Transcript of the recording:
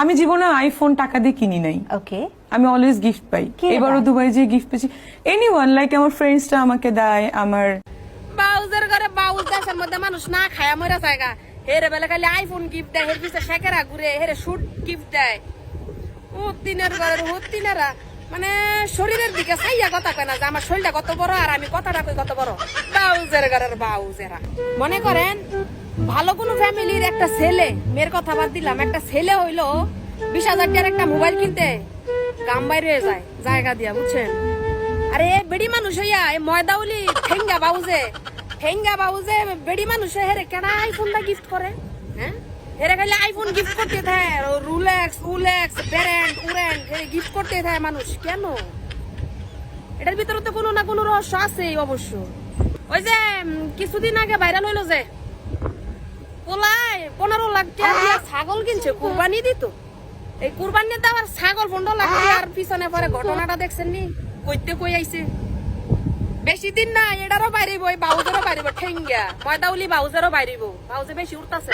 আমি জীবনে আইফোন টাকা দিয়ে কিনি নাই। ওকে আমি অলওয়েজ গিফট পাই। কে এবারও? দুবাই যে গিফট পেয়েছি। এনি ওয়ান লাইক আমার ফ্রেন্ডসটা আমাকে দেয় আমার বাউজের ঘরে বাউজ দেশের মধ্যে মানুষ না খায়া মরে জায়গা। হেরে বেলা খালি আইফোন গিফট দেয় হের পিছে শেখেরা ঘুরে হেরে শুট গিফট দেয়। ও তিনের ঘরের ও তিনেরা মানে শরীরের দিকে চাইয়া কথা কয় না যে আমার শরীরটা কত বড় আর আমি কথাটা কই কত বড়। বাউজের মনে করেন, ভালো কোনো ফ্যামিলির একটা ছেলে, মেয়ের কথা বাদ দিলাম, একটা ছেলে হইল বিশ হাজার টাকার একটা মোবাইল কিনতে গাম বাইরে যায়, জায়গা দিয়া, বুঝছেন? আরে বেড়ি মানুষ হইয়া, এ ময়দাউলি ঠেঙ্গা বাউজে ঠেঙ্গা বাউজে বেড়ি মানুষ হেরে কেনা আইফোনটা গিফট করে? হ্যাঁ? হেরে খালি আইফোন গিফট করতে থাকে রুলেক্স, উলেক্স উরেন্ড হেরে গিফট করতে থাকে মানুষ। কেন? এটার ভিতরে তো কোনো না কোনো রহস্য আছে অবশ্য। ওই যে কিছুদিন আগে ভাইরাল হইল যে, পোলায় পনেরো লাখ টাকা ছাগল কিনছে, কুরবানি দিত। এই কুরবানি দেওয়ার ছাগল পনেরো লাখ টাকার পিছনে পরে ঘটনাটা দেখছেন নি কইতে কই আইছে? বেশি দিন না, এটারও বাইরিব এই বাউজেরও বাইরিব ঠেঙ্গা। ময়দাউলি বাউজেরও বাইরিব বাউজে বেশি উঠতাছে